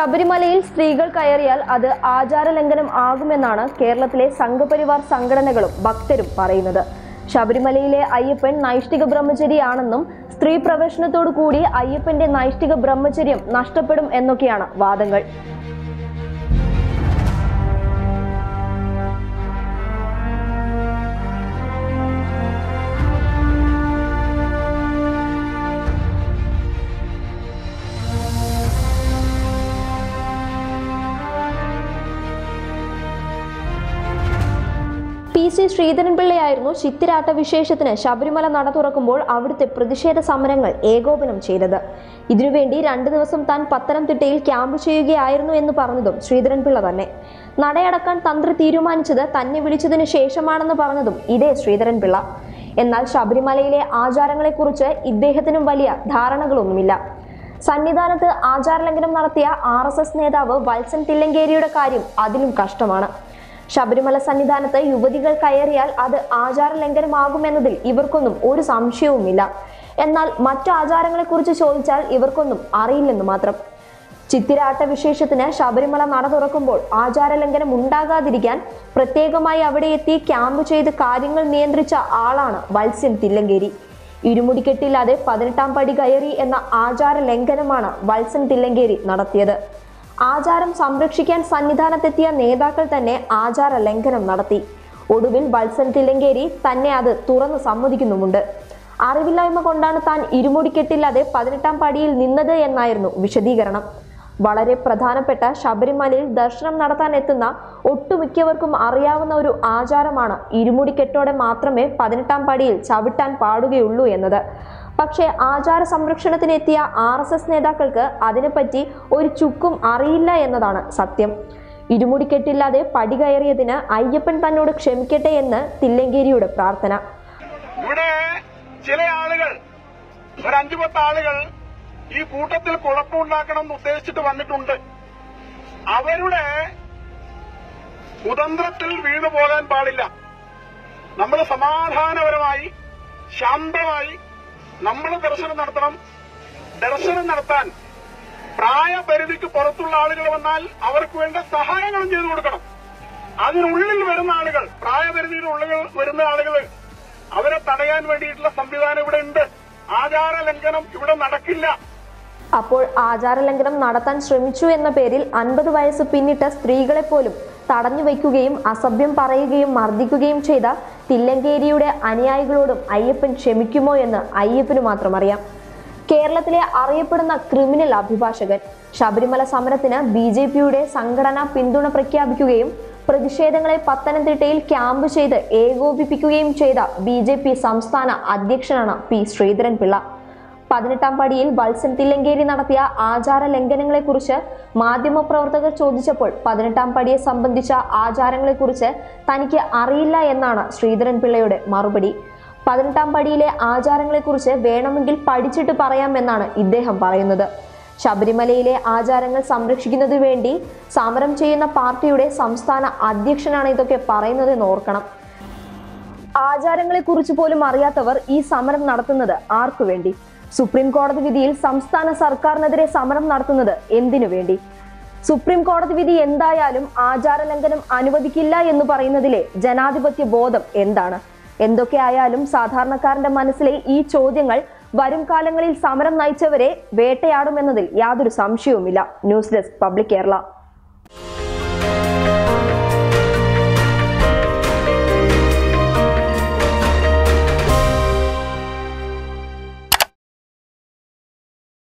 ശബരിമലയിൽ സ്ത്രീകൾ കയറിയാൽ അത് ആചാരലംഘനം ആകുമെന്നാണ് കേരളത്തിലെ സംഘപരിവാർ സംഘടനകളും ഭക്തരും പറയുന്നത്. ശബരിമലയിലെ അയ്യപ്പൻ നൈഷ്ഠിക ബ്രഹ്മചരിയാണെന്നും സ്ത്രീ പ്രവേശനത്തോടു കൂടി അയ്യപ്പന്റെ നൈഷ്ഠിക ബ്രഹ്മചര്യം നഷ്ടപ്പെടും എന്നൊക്കെയാണ് വാദങ്ങൾ. പി സി ശ്രീധരൻപിള്ളയായിരുന്നു ചിത്തിരാട്ട വിശേഷത്തിന് ശബരിമല നട തുറക്കുമ്പോൾ അവിടുത്തെ പ്രതിഷേധ സമരങ്ങൾ ഏകോപനം ചെയ്തത്. ഇതിനുവേണ്ടി രണ്ട് ദിവസം താൻ പത്തനംതിട്ടയിൽ ക്യാമ്പ് ചെയ്യുകയായിരുന്നു എന്ന് പറഞ്ഞതും ശ്രീധരൻപിള്ള തന്നെ. നടയടക്കാൻ തന്ത്രി തീരുമാനിച്ചത് തന്നെ വിളിച്ചതിന് ശേഷമാണെന്ന് പറഞ്ഞതും ഇതേ ശ്രീധരൻപിള്ള. എന്നാൽ ശബരിമലയിലെ ആചാരങ്ങളെക്കുറിച്ച് ഇദ്ദേഹത്തിനും വലിയ ധാരണകളൊന്നുമില്ല. സന്നിധാനത്ത് ആചാരലംഘനം നടത്തിയ ആർ നേതാവ് വത്സൻ തില്ലങ്കേരിയുടെ കാര്യം അതിലും കഷ്ടമാണ്. ശബരിമല സന്നിധാനത്ത് യുവതികൾ കയറിയാൽ അത് ആചാര ലംഘനമാകുമെന്നതിൽ ഇവർക്കൊന്നും ഒരു സംശയവുമില്ല. എന്നാൽ മറ്റു ആചാരങ്ങളെക്കുറിച്ച് ചോദിച്ചാൽ ഇവർക്കൊന്നും അറിയില്ലെന്ന് മാത്രം. ചിത്തിരാട്ട വിശേഷത്തിന് ശബരിമല നട തുറക്കുമ്പോൾ ആചാര ലംഘനം ഉണ്ടാകാതിരിക്കാൻ പ്രത്യേകമായി അവിടെ എത്തി ക്യാമ്പ് ചെയ്ത് കാര്യങ്ങൾ നിയന്ത്രിച്ച ആളാണ് വത്സ്യൻ തില്ലങ്കേരി. ഇരുമുടിക്കെട്ടില്ലാതെ പതിനെട്ടാം പടി കയറി എന്ന ആചാര ലംഘനമാണ് വത്സൻ തില്ലങ്കേരി നടത്തിയത്. ആചാരം സംരക്ഷിക്കാൻ സന്നിധാനത്തെത്തിയ നേതാക്കൾ തന്നെ ആചാര ലംഘനം നടത്തി. ഒടുവിൽ വത്സൻ തില്ലങ്കേരി തന്നെ അത് തുറന്ന് സമ്മതിക്കുന്നുമുണ്ട്. അറിവില്ലായ്മ കൊണ്ടാണ് താൻ ഇരുമുടിക്കെട്ടില്ലാതെ പതിനെട്ടാം പടിയിൽ നിന്നത് എന്നായിരുന്നു വിശദീകരണം. വളരെ പ്രധാനപ്പെട്ട ശബരിമലയിൽ ദർശനം നടത്താൻ എത്തുന്ന ഒട്ടുമിക്കവർക്കും അറിയാവുന്ന ഒരു ആചാരമാണ് ഇരുമുടിക്കെട്ടോടെ മാത്രമേ പതിനെട്ടാം പടിയിൽ ചവിട്ടാൻ പാടുകയുള്ളൂ എന്നത്. പക്ഷേ ആചാര സംരക്ഷണത്തിനെത്തിയ ആർ എസ് എസ് നേതാക്കൾക്ക് അതിനെപ്പറ്റി ഒരു ചുക്കും അറിയില്ല എന്നതാണ് സത്യം. ഇരുമുടിക്കെട്ടില്ലാതെ പടി കയറിയതിന് അയ്യപ്പൻ തന്നോട് ക്ഷമിക്കട്ടെ എന്ന് തില്ലങ്കേരിയുടെ പ്രാർത്ഥന. ഇവിടെ ചില ആളുകൾ ഒരു അഞ്ചു പത്ത് ആളുകൾ ഈ കൂട്ടത്തിൽ കുഴപ്പമുണ്ടാക്കണം എന്ന് ഉദ്ദേശിച്ചിട്ട് വന്നിട്ടുണ്ട്. അവരുടെ കുതന്ത്രത്തിൽ വീണു പോകാൻ പാടില്ല. നമ്മൾ സമാധാനപരമായി ശാന്തമായി നമ്മൾ ദർശനം നടത്തണം. ദർശനം നടത്താൻ പ്രായപരിധിക്ക് പുറത്തുള്ള ആളുകൾ വന്നാൽ അവർക്ക് വേണ്ട സഹായങ്ങളും ചെയ്തു കൊടുക്കണം. അതിനുള്ളിൽ വരുന്ന ആളുകൾ പ്രായപരിധിയിലുള്ളിൽ വരുന്ന ആളുകൾ അവരെ തടയാൻ വേണ്ടിയിട്ടുള്ള സംവിധാനം ഇവിടെ ഉണ്ട്. ആചാര ലംഘനം ഇവിടെ നടക്കില്ല. അപ്പോൾ ആചാര ലംഘനം നടത്താൻ ശ്രമിച്ചു എന്ന പേരിൽ അൻപത് വയസ്സ് പിന്നിട്ട സ്ത്രീകളെ പോലും തടഞ്ഞു വയ്ക്കുകയും അസഭ്യം പറയുകയും മർദ്ദിക്കുകയും ചെയ്ത തില്ലങ്കേരിയുടെ അനുയായികളോടും അയ്യപ്പൻ ക്ഷമിക്കുമോ എന്ന് അയ്യപ്പന് മാത്രം അറിയാം. കേരളത്തിലെ അറിയപ്പെടുന്ന ക്രിമിനൽ അഭിഭാഷകൻ ശബരിമല സമരത്തിന് ബി ജെ പിയുടെ സംഘടനാ പിന്തുണ പ്രഖ്യാപിക്കുകയും പ്രതിഷേധങ്ങളെ പത്തനംതിട്ടയിൽ ക്യാമ്പ് ചെയ്ത് ഏകോപിപ്പിക്കുകയും ചെയ്ത ബി സംസ്ഥാന അധ്യക്ഷനാണ് പി ശ്രീധരൻപിള്ള. പതിനെട്ടാം പടിയിൽ വത്സൻ തില്ലങ്കേരി നടത്തിയ ആചാര ലംഘനങ്ങളെക്കുറിച്ച് മാധ്യമപ്രവർത്തകർ ചോദിച്ചപ്പോൾ പതിനെട്ടാം പടിയെ സംബന്ധിച്ച ആചാരങ്ങളെക്കുറിച്ച് തനിക്ക് അറിയില്ല എന്നാണ് ശ്രീധരൻ പിള്ളയുടെ മറുപടി. പതിനെട്ടാം പടിയിലെ ആചാരങ്ങളെക്കുറിച്ച് വേണമെങ്കിൽ പഠിച്ചിട്ട് പറയാമെന്നാണ് ഇദ്ദേഹം പറയുന്നത്. ശബരിമലയിലെ ആചാരങ്ങൾ സംരക്ഷിക്കുന്നതിനു വേണ്ടി സമരം ചെയ്യുന്ന പാർട്ടിയുടെ സംസ്ഥാന അധ്യക്ഷനാണ് ഇതൊക്കെ പറയുന്നതെന്ന് ഓർക്കണം. ആചാരങ്ങളെക്കുറിച്ച് പോലും അറിയാത്തവർ ഈ സമരം നടത്തുന്നത് ആർക്കു വേണ്ടി? സുപ്രീം കോടതി വിധിയിൽ സംസ്ഥാന സർക്കാരിനെതിരെ സമരം നടത്തുന്നത് എന്തിനു വേണ്ടി? സുപ്രീം കോടതി വിധി എന്തായാലും ആചാര ലംഘനം അനുവദിക്കില്ല എന്ന് പറയുന്നതിലെ ജനാധിപത്യ ബോധം എന്താണ്? എന്തൊക്കെ ആയാലും സാധാരണക്കാരന്റെ മനസ്സിലെ ഈ ചോദ്യങ്ങൾ വരും കാലങ്ങളിൽ സമരം നയിച്ചവരെ വേട്ടയാടുമെന്നതിൽ യാതൊരു സംശയവുമില്ല. News desk public Kerala.